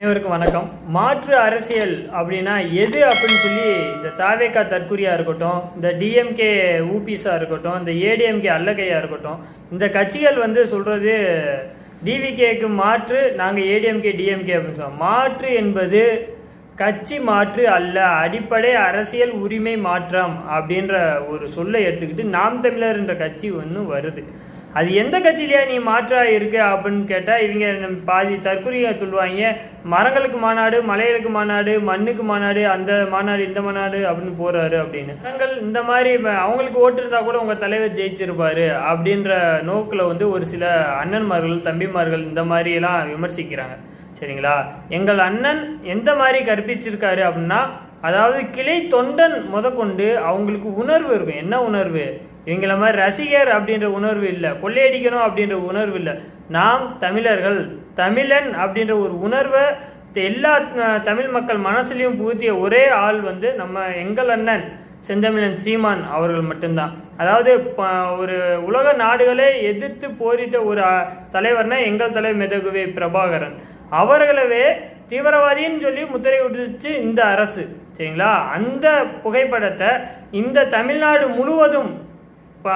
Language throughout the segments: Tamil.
அனைவருக்கும் வணக்கம். மாற்று அரசியல் அப்படின்னா எது அப்படின்னு சொல்லி இந்த தாவேகா தற்குறியா இருக்கட்டும் இந்த டிஎம்கே ஊபிஸாக இருக்கட்டும் இந்த ஏடிஎம்கே அல்லகையாக இருக்கட்டும் இந்த கட்சிகள் வந்து சொல்கிறது டிவிகேக்கு மாற்று நாங்கள் ஏடிஎம்கே டிஎம்கே அப்படின்னு சொல்லுவோம் மாற்று என்பது கட்சி மாற்று அல்ல அடிப்படை அரசியல் உரிமை மாற்றம் அப்படின்ற ஒரு சொல்லை எடுத்துக்கிட்டு நாம் தமிழர் என்ற கட்சி ஒன்று வருது. அது எந்த கட்சியிலையா நீ மாற்றாக இருக்க அப்படின்னு கேட்டால் இவங்க பாதி தற்கொலையாக சொல்லுவாங்க. மரங்களுக்கு மாநாடு மலைகளுக்கு மாநாடு மண்ணுக்கு மாநாடு அந்த மாநாடு இந்த மாநாடு அப்படின்னு போகிறாரு அப்படின்னு. மரங்கள் இந்த மாதிரி அவங்களுக்கு ஓட்டு கூட உங்கள் தலைவர் ஜெயிச்சிருப்பாரு அப்படின்ற நோக்கில் வந்து ஒரு சில அண்ணன்மார்கள் தம்பிமார்கள் இந்த மாதிரி எல்லாம் விமர்சிக்கிறாங்க. சரிங்களா? எங்கள் அண்ணன் எந்த மாதிரி கற்பிச்சிருக்காரு அப்படின்னா அதாவது கிளை தொண்டன் முதற்கொண்டு அவங்களுக்கு உணர்வு இருக்கும். என்ன உணர்வு? இவங்கள மாதிரி ரசிகர் அப்படின்ற உணர்வு இல்லை. கொள்ளையடிக்கணும் அப்படின்ற உணர்வு இல்லை. நாம் தமிழர்கள் தமிழன் அப்படின்ற ஒரு உணர்வை எல்லா தமிழ் மக்கள் மனசுலையும் புகுத்திய ஒரே ஆள் வந்து நம்ம எங்கள் அண்ணன் செந்தமிழன் சீமான் அவர்கள் மட்டும்தான். அதாவது ப- ஒரு உலக நாடுகளே எதிர்த்து போரிட்ட ஒரு தலைவர்னா எங்கள் தலைவர் மெதகுவே பிரபாகரன். அவர்களவே தீவிரவாதின்னு சொல்லி முத்திரை விட்டுச்சு இந்த அரசு. சரிங்களா? அந்த புகைப்படத்தை இந்த தமிழ்நாடு முழுவதும் ப-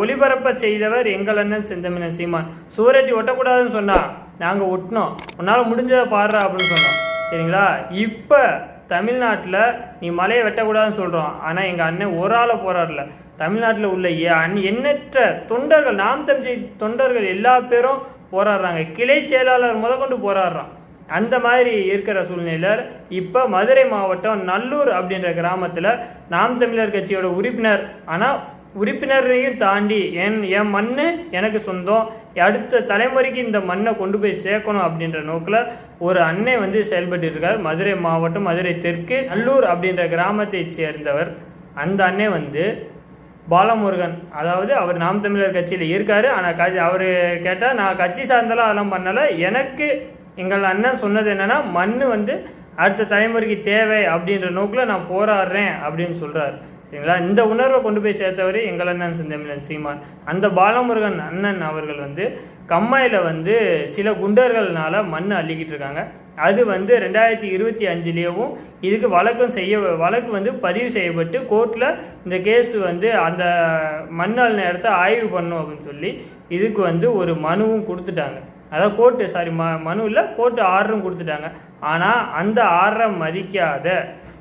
ஒளிபரப்ப செய்தவர் எங்கள் அண்ணன் செந்தமிழன் சீமான். சூரட்டி ஒட்டக்கூடாதுன்னு சொன்னா நாங்கள் ஒட்டினோம். உன்னால் முடிஞ்சதை பாடுறா அப்படின்னு சொன்னோம். சரிங்களா? இப்போ தமிழ்நாட்டில் நீ மலையை வெட்டக்கூடாதுன்னு சொல்கிறோம் ஆனால் எங்கள் அண்ணன் ஒரு ஆளை போராடல தமிழ்நாட்டில் உள்ள அன்- எண்ணற்ற தொண்டர்கள் நாம் தமிழ் தொண்டர்கள் எல்லா பேரும் போராடுறாங்க. கிளை செயலாளர் முதற்கொண்டு போராடுறான். அந்த மாதிரி இருக்கிற சூழ்நிலையில் இப்போ மதுரை மாவட்டம் நல்லூர் அப்படின்ற கிராமத்தில் நாம் தமிழர் கட்சியோட உறுப்பினர் ஆனால் உறுப்பினரையும் தாண்டி என் என் மண் எனக்கு சொந்தம் அடுத்த தலைமுறைக்கு இந்த மண்ணை கொண்டு போய் சேர்க்கணும் அப்படின்ற நோக்கில் ஒரு அன்னை வந்து செயல்பட்டு இருக்கார். மதுரை மாவட்டம் மதுரை தெற்கு நல்லூர் அப்படின்ற கிராமத்தைச் சேர்ந்தவர் அந்த அன்னை வந்து பாலமுருகன். அதாவது அவர் நாம் தமிழர் கட்சியில் இருக்காரு. ஆனால் க அவர் கேட்டால் நான் கட்சி சார்ந்தெல்லாம் அதெல்லாம் பண்ணலை. எனக்கு எங்கள் அண்ணன் சொன்னது என்னென்னா மண் வந்து அடுத்த தலைமுறைக்கு தேவை அப்படின்ற நோக்கில் நான் போராடுறேன் அப்படின்னு சொல்கிறாரு சரிங்களா? இந்த உணர்வை கொண்டு போய் சேர்த்தவர் எங்கள் அண்ணன் செந்தமிழன் சீமான். அந்த பாலமுருகன் அண்ணன் அவர்கள் வந்து கம்மாயில் வந்து சில குண்டர்கள்னால மண் அள்ளிக்கிட்டு இருக்காங்க. அது வந்து ரெண்டாயிரத்தி இருபத்தி அஞ்சுலேயும் இதுக்கு வழக்கம் செய்ய வழக்கு வந்து பதிவு செய்யப்பட்டு கோர்ட்டில் இந்த கேஸ் வந்து அந்த மண் அள்ளின இடத்த ஆய்வு பண்ணும் அப்படின்னு சொல்லி இதுக்கு வந்து ஒரு மனுவும் கொடுத்துட்டாங்க. அதாவது கோர்ட்டு சாரி ம மனுவில் கோர்ட்டு ஆர்டரும் கொடுத்துட்டாங்க. ஆனால் அந்த ஆர்டரை மதிக்காத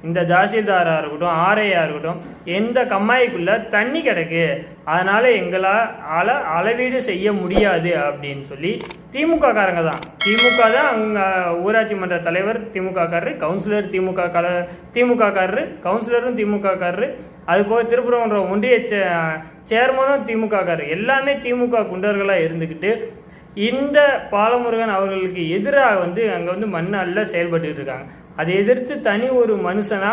இந்த தாசில்தாராக இருக்கட்டும் ஆர்ஐயாக இருக்கட்டும் எந்த கம்மாய்க்குள்ளே தண்ணி கிடக்கு? அதனால் எங்களால் அளவீடு செய்ய முடியாது அப்படின்னு சொல்லி திமுக காரங்க தான். திமுக தான் அங்கே ஊராட்சி மன்ற தலைவர் திமுக காரரு கவுன்சிலர் திமுக கல திமுக காரரு கவுன்சிலரும் திமுக காரரு அதுபோக திருப்பரங்குன்ற ஒன்றிய சே- சேர்மனும் திமுக காரரு எல்லாமே திமுக குண்டர்களாக இருந்துக்கிட்டு இந்த பாலமுருகன் அவர்களுக்கு எதிராக வந்து அங்கே வந்து மண்ணல்ல செயல்பட்டு இருக்காங்க. அதை எதிர்த்து தனி ஒரு மனுஷனா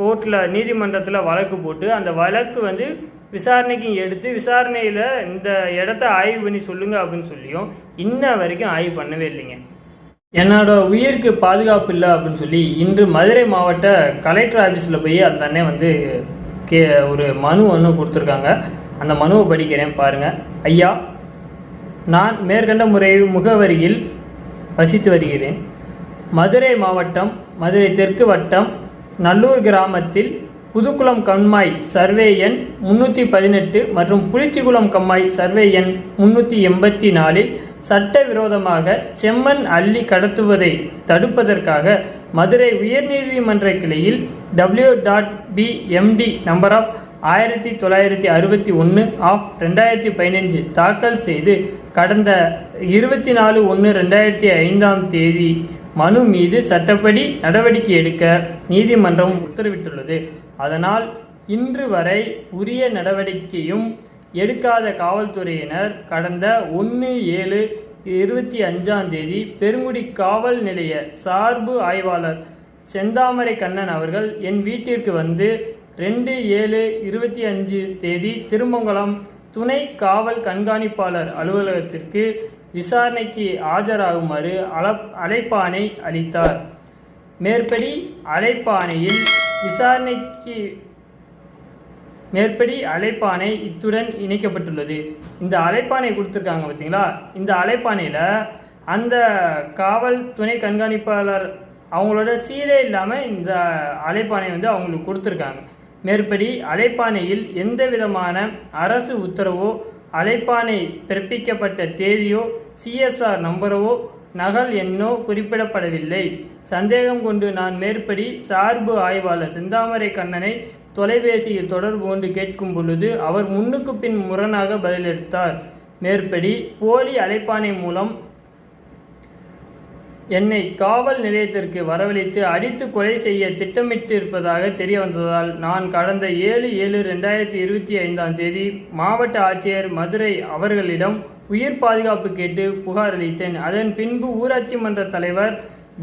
கோர்ட்டில் நீதிமன்றத்தில் வழக்கு போட்டு அந்த வழக்கு வந்து விசாரணைக்கு எடுத்து விசாரணையில் இந்த இடத்த ஆய்வு பண்ணி சொல்லுங்கள் அப்படின்னு சொல்லியும் இன்ன வரைக்கும் ஆய்வு பண்ணவே இல்லைங்க. என்னோட உயிருக்கு பாதுகாப்பு இல்லை அப்படின்னு சொல்லி இன்று மதுரை மாவட்ட கலெக்டர் ஆஃபீஸில் போய் அந்த அண்ணன் வந்து கே ஒரு மனு ஒன்று கொடுத்துருக்காங்க. அந்த மனுவை படிக்கிறேன் பாருங்கள் ஐயா நான் மேற்கண்ட முறை முகவரியில் வசித்து வருகிறேன். மதுரை மாவட்டம் மதுரை தெற்கு வட்டம் நல்லூர் கிராமத்தில் புதுக்குளம் கண்மாய் சர்வே எண் முன்னூற்றி பதினெட்டு மற்றும் புளிச்சிக்குளம் கம்மாய் சர்வே எண் முன்னூற்றி எண்பத்தி நாலில் சட்டவிரோதமாக செம்மண் அள்ளி கடத்துவதை தடுப்பதற்காக மதுரை உயர்நீதிமன்ற கிளையில் W dot P MD number of ஆயிரத்தி தொள்ளாயிரத்தி அறுபத்தி ஒன்று ஆஃப் ரெண்டாயிரத்தி பதினஞ்சு தாக்கல் செய்து கடந்த இருபத்தி நாலு ஒன்று ரெண்டாயிரத்தி ஐந்தாம் தேதி மனு மீது சட்டப்படி நடவடிக்கை எடுக்க நீதிமன்றம் உத்தரவிட்டுள்ளது. அதனால் இன்று வரை உரிய நடவடிக்கையும் எடுக்காத காவல்துறையினர் கடந்த ஒன்று ஏழு இருபத்தி அஞ்சாம் தேதி பெருங்குடி காவல் நிலைய சார்பு ஆய்வாளர் செந்தாமரை கண்ணன் அவர்கள் என் வீட்டிற்கு வந்து ரெண்டு ஏழு இருபத்தி அஞ்சு தேதி திருமங்கலம் துணை காவல் கண்காணிப்பாளர் அலுவலகத்திற்கு விசாரணைக்கு ஆஜராகுமாறு அல அழைப்பானை அளித்தார். மேற்படி அழைப்பானையில் விசாரணைக்கு மேற்படி அழைப்பானை இத்துடன் இணைக்கப்பட்டுள்ளது. இந்த அழைப்பானை கொடுத்துருக்காங்க பார்த்தீங்களா இந்த அழைப்பானையில் அந்த காவல் துணை கண்காணிப்பாளர் அவங்களோட சீலே இல்லாமல் இந்த அழைப்பானை வந்து அவங்களுக்கு கொடுத்துருக்காங்க. மேற்படி அழைப்பாணையில் எந்த விதமான அரசு உத்தரவோ அழைப்பாணை பிறப்பிக்கப்பட்ட தேதியோ சிஎஸ்ஆர் நம்பரவோ நகல் எண்ணோ குறிப்பிடப்படவில்லை. சந்தேகம் கொண்டு நான் மேற்படி சார்பு ஆய்வாளர் செந்தாமரை கண்ணனை தொலைபேசியில் தொடர்பு கொண்டு கேட்கும் பொழுது அவர் முன்னுக்கு பின் முரணாக பதிலளித்தார். மேற்படி போலி அழைப்பாணை மூலம் என்னை காவல் நிலையத்திற்கு வரவழைத்து அடித்து கொலை செய்ய திட்டமிட்டிருப்பதாக தெரிய வந்ததால் நான் கடந்த ஏழு ஏழு ரெண்டாயிரத்தி இருபத்தி ஐந்தாம் தேதி மாவட்ட ஆட்சியர் மதுரை அவர்களிடம் உயிர் பாதுகாப்பு கேட்டு புகார் அளித்தேன். அதன் பின்பு ஊராட்சி மன்ற தலைவர்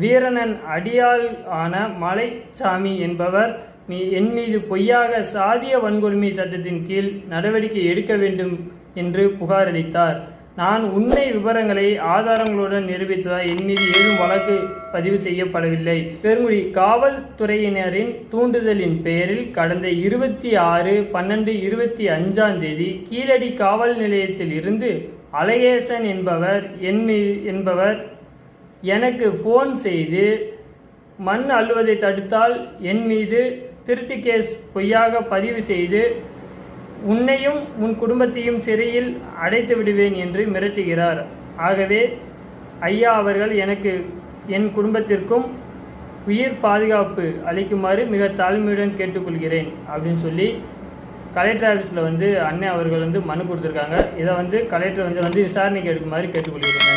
வீரணன் அடியாள் ஆன மலைச்சாமி என்பவர் மீ என் மீது பொய்யாக சாதிய வன்கொடுமை சட்டத்தின் கீழ் நடவடிக்கை எடுக்க வேண்டும் என்று புகார் அளித்தார். நான் உண்மை விவரங்களை ஆதாரங்களுடன் நிரூபித்ததால் என் மீது ஏதும் வழக்கு பதிவு செய்யப்படவில்லை. பெருங்குடி காவல்துறையினரின் தூண்டுதலின் பெயரில் கடந்த இருபத்தி ஆறு பன்னெண்டு இருபத்தி அஞ்சாம் தேதி கீழடி காவல் நிலையத்தில் இருந்து அழகேசன் என்பவர் என் மீ என்பவர் எனக்கு ஃபோன் செய்து மண் அள்ளுவதை தடுத்தால் என் மீது திருட்டு கேஸ் பொய்யாக பதிவு செய்து உன்னையும் உன் குடும்பத்தையும் சிறையில் அடைத்து விடுவேன் என்று மிரட்டுகிறார். ஆகவே ஐயா அவர்கள் எனக்கு என் குடும்பத்திற்கும் உயிர் பாதுகாப்பு அளிக்குமாறு மிக தாழ்மையுடன் கேட்டுக்கொள்கிறேன் அப்படின்னு சொல்லி கலெக்டர் ஆஃபீஸில் வந்து அண்ணன் அவர்கள் வந்து மனு கொடுத்துருக்காங்க. இதை வந்து கலெக்டர் வந்து வந்து விசாரணைக்கு எடுக்குமாறு கேட்டுக்கொள்கிறேன்.